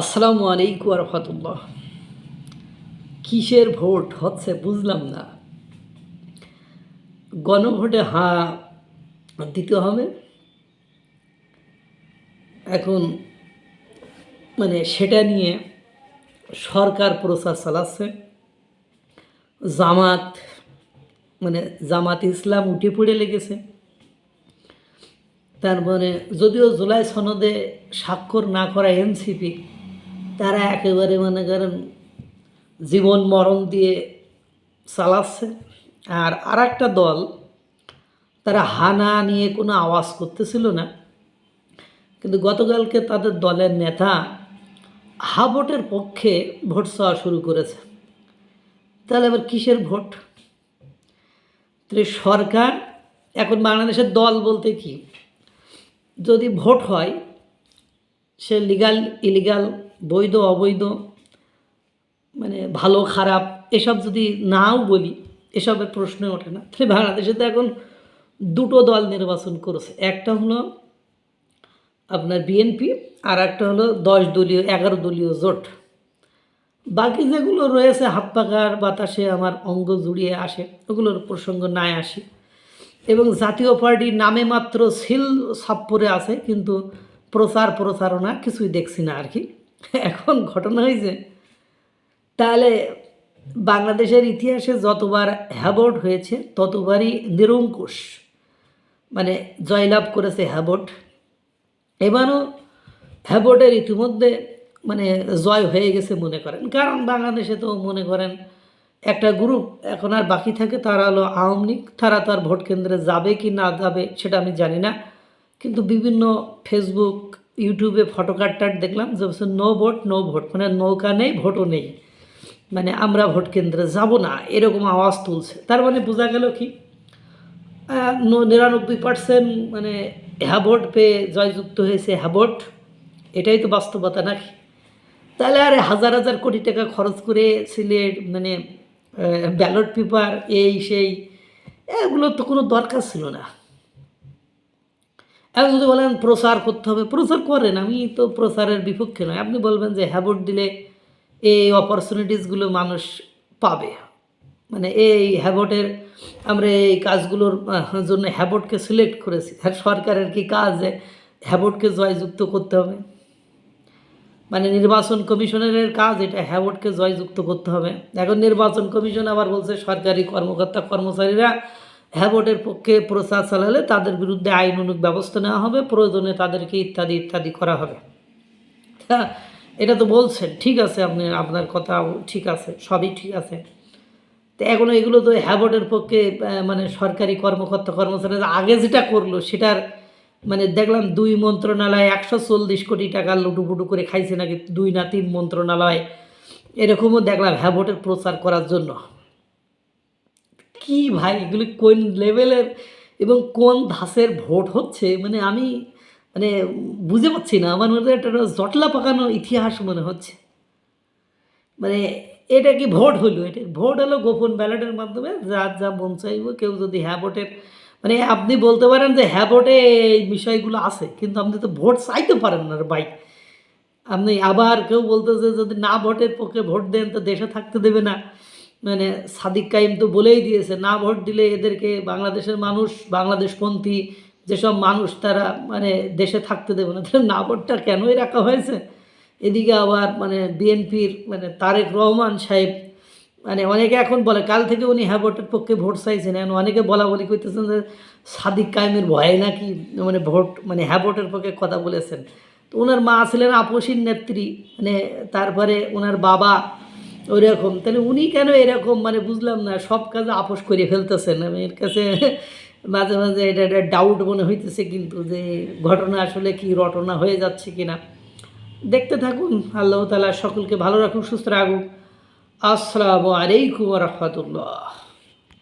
আসসালামু আলাইকুম রহমতুল্লাহ। কিসের ভোট হচ্ছে বুঝলাম না। গণভোটে হাঁ দিতে হবে। এখন মানে সেটা নিয়ে সরকার প্রচার চালাচ্ছে। জামাত মানে জামাত ইসলাম উঠে পড়ে লেগেছে। তারপরে যদিও জুলাই সনদে স্বাক্ষর না করা এনসিপি তারা একেবারে মনে করেন জীবন মরণ দিয়ে চালাচ্ছে। আর আর একটা দল তারা হানা নিয়ে কোনো আওয়াজ করতেছিল না। কিন্তু গতকালকে তাদের দলের নেতা হা ভোটের পক্ষে ভোট চাওয়া শুরু করেছে। তাহলে এবার কিসের ভোট? তাহলে সরকার, এখন বাংলাদেশের দল বলতে কি? যদি ভোট হয়, সে লিগাল ইলিগাল বৈধ অবৈধ মানে ভালো, খারাপ, এসব যদি নাও বলি, এসবের প্রশ্ন ওঠে না। তাহলে বাংলাদেশে তো এখন দুটো দল নির্বাচন করেছে। একটা হলো আপনার বিএনপি, আর একটা হলো দশ দলীয়, এগারো দলীয় জোট। বাকি যেগুলো রয়েছে হাত পাকার বাতাসে আমার অঙ্গ জুড়িয়ে আসে, ওগুলোর প্রসঙ্গ নাই আসি। এবং জাতীয় পার্টির নামে মাত্র সিল সাপ্পরে আছে, কিন্তু প্রচার প্রচারণা কিছুই দেখছি না আর কি। এখন ঘটনা হয়েছে তাহলে বাংলাদেশের ইতিহাসে যতবার হ্যাবট হয়েছে, ততবারই নিরঙ্কুশ মানে জয়লাভ করেছে হ্যাবট। এবারও হ্যাবটের ইতিমধ্যে মানে জয় হয়ে গেছে মনে করেন। কারণ বাংলাদেশে তো মনে করেন একটা গ্রুপ এখন আর বাকি থাকে, তারা হলো আওয়ামী লীগ, তারা তো আর ভোট কেন্দ্রে যাবে কি না যাবে সেটা আমি জানি না। কিন্তু বিভিন্ন ফেসবুক ইউটিউবে ফটো কাটটাট দেখলাম যে নো ভোট নো ভোট মানে নৌকা নেই ভোটও নেই। মানে আমরা ভোট কেন্দ্রে যাব না, এরকম আওয়াজ তুলছে। তার মানে বোঝা গেল কি? নিরানব্বই পার্সেন্ট মানে হ্যাভোট পেয়ে জয়যুক্ত হয়েছে হ্যাভোট এটাই তো বাস্তবতা নাকি? তাহলে আরে হাজার হাজার কোটি টাকা খরচ করে সিলেট মানে ব্যালট পেপার এই সেই, এগুলো তো কোনো দরকার ছিল না। এখন যদি বলেন প্রচার করতে হবে। প্রচার করেন, আমি তো প্রচারের বিপক্ষে নয়। আপনি বলবেন যে হ্যাভোট দিলে এই অপরচুনিটিসগুলো মানুষ পাবে। মানে এই হ্যাবটের, আমরা এই কাজগুলোর জন্য হ্যাবটকে সিলেক্ট করেছি। আর সরকারের কি কাজ যে, হ্যাবটকে জয়যুক্ত করতে হবে? মানে নির্বাচন কমিশনের কাজ এটা, হ্যাবটকে জয়যুক্ত করতে হবে। এখন নির্বাচন কমিশন আবার বলছে, সরকারি কর্মকর্তা, কর্মচারীরা হ্যাবটের পক্ষে প্রচার চালালে তাদের বিরুদ্ধে আইনানুগ ব্যবস্থা নেওয়া হবে, প্রয়োজনে তাদেরকে ইত্যাদি ইত্যাদি করা হবে। তা এটা তো বলছেন, ঠিক আছে আপনি, আপনার কথা ঠিক আছে, সবই ঠিক আছে। তো এখনও এগুলো তো হ্যাবটের পক্ষে মানে সরকারি কর্মকর্তা কর্মচারী আগে যেটা করল, সেটার মানে দেখলাম দুই মন্ত্রণালয় একশো চল্লিশ কোটি টাকা লুটুপুটু করে খাইছে নাকি দুই না তিন মন্ত্রণালয়। এরকমও দেখলাম হ্যাবটের প্রচার করার জন্য। কি ভাই, এগুলি কোন লেভেলের এবং কোন ধাসের ভোট হচ্ছে? মানে আমি মানে বুঝে পাচ্ছি না, আমার মধ্যে একটা জটলা পাকানো ইতিহাস মনে হচ্ছে। মানে এটা কি ভোট হলো? এটা ভোট হলো গোপন ব্যালটের মাধ্যমে, যার যা মন চাইব, কেউ যদি হ্যাঁ ভোটের মানে আপনি বলতে পারেন যে হ্যাঁ ভোটে এই বিষয়গুলো আছে, কিন্তু আপনি তো ভোট চাইতে পারেন না ভাই। আপনি আবার কেউ বলতেছে যদি না ভোটের পক্ষে ভোট দেন, তো দেশে থাকতে দেবে না। মানে সাদিক কাইম তো বলেই দিয়েছে, না ভোট দিলে এদেরকে বাংলাদেশের মানুষ, বাংলাদেশপন্থী যেসব মানুষ তারা মানে দেশে থাকতে দেবে না, তাহলে না ভোটটা কেনই রাখা হয়েছে? এদিকে আবার মানে বিএনপির মানে তারেক রহমান সাহেব মানে অনেকে এখন বলে, কাল থেকে উনি হ্যাঁ ভোটের পক্ষে ভোট চাইছেন, এখন অনেকে বলা বলি করতেছেন যে সাদিক কায়েমের ভয়ে নাকি মানে ভোট মানে হ্যাঁ ভোটের পক্ষে কথা বলেছেন। তো ওনার মা ছিলেন আপসীর নেত্রী মানে তারপরে ওনার বাবা ওইরকম। তাহলে উনি কেন এরকম? মানে বুঝলাম না, সব কাজে আপোষ করে ফেলতেছেন। আমি এর কাছে মাঝে মাঝে এটা একটা ডাউট মনে হইতেছে কিন্তু যে ঘটনা আসলে কি রটনা হয়ে যাচ্ছে কি না দেখতে থাকুন। আল্লাহ তালা সকলকে ভালো রাখুন সুস্থ রাখুন আসসালামু আলাইকুম রহমতুল্লাহ।